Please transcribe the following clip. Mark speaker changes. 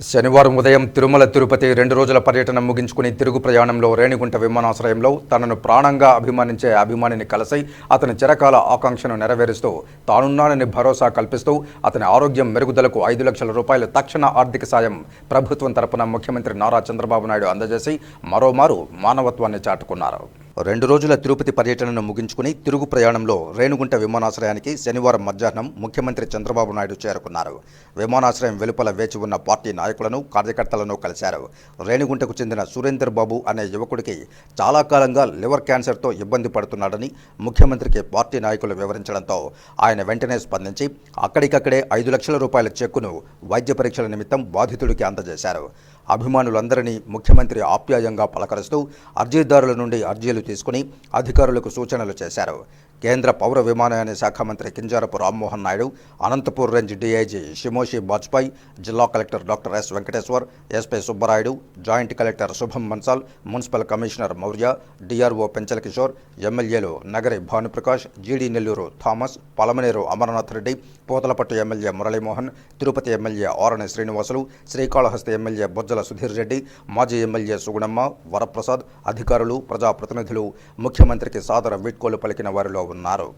Speaker 1: శనివారం ఉదయం తిరుమల తిరుపతి రెండు రోజుల పర్యటన ముగించుకుని తిరుగు ప్రయాణంలో రేణిగుంట విమానాశ్రయంలో తనను ప్రాణంగా అభిమానించే అభిమానిని కలిసి అతని చిరకాల ఆకాంక్షను నెరవేరుస్తూ తానున్నానని భరోసా కల్పిస్తూ అతని ఆరోగ్యం మెరుగుదలకు ఐదు లక్షల రూపాయల తక్షణ ఆర్థిక సాయం ప్రభుత్వం తరపున ముఖ్యమంత్రి నారా చంద్రబాబు నాయుడు అందజేసి మరోమారు మానవత్వాన్ని చాటుకున్నారు. రెండు రోజుల తిరుపతి పర్యటనను ముగించుకుని తిరుగు ప్రయాణంలో రేణుగుంట విమానాశ్రయానికి శనివారం మధ్యాహ్నం ముఖ్యమంత్రి చంద్రబాబు నాయుడు చేరుకున్నారు. విమానాశ్రయం వెలుపల వేచి ఉన్న పార్టీ నాయకులను కార్యకర్తలను కలిశారు. రేణుగుంటకు చెందిన సురేందర్ బాబు అనే యువకుడికి చాలా కాలంగా లివర్ క్యాన్సర్తో ఇబ్బంది పడుతున్నాడని ముఖ్యమంత్రికి పార్టీ నాయకులు వివరించడంతో ఆయన వెంటనే స్పందించి అక్కడికక్కడే ఐదు లక్షల రూపాయల చెక్కును వైద్య పరీక్షల నిమిత్తం బాధితుడికి అందజేశారు. అభిమానులందరినీ ముఖ్యమంత్రి ఆప్యాయంగా పలకరుస్తూ అర్జీదారుల నుండి అర్జీలు తీసుకుని అధికారులకు సూచనలు చేశారు. కేంద్ర పౌర విమానయాన శాఖ మంత్రి కింజారపు రామ్మోహన్ నాయుడు అనంతపూర్ రేంజ్ డీఐజీ షిమోషి బాజ్పాయ్ జిల్లా collector doctor S Venkateswar SP Subbarayudu joint collector Shubham Mansal municipal commissioner Maurya DRO Penchala Kishore ఎమ్మెల్యేలు Nagari Bhanuprakash GD Nellore Thomas Palamaner Amarnath Reddy Pothalapattu MLA Muralimohan Tirupati MLA Arani Srinivasulu Srikalahasti MLA Sajjala Sudheer Reddy మాజీ MLA Sugunamma Varaprasad అధికారులు ప్రజాప్రతినిధులు ముఖ్యమంత్రికి సాదర వీడ్కోలు పలికిన వారిలో ఉన్నారు.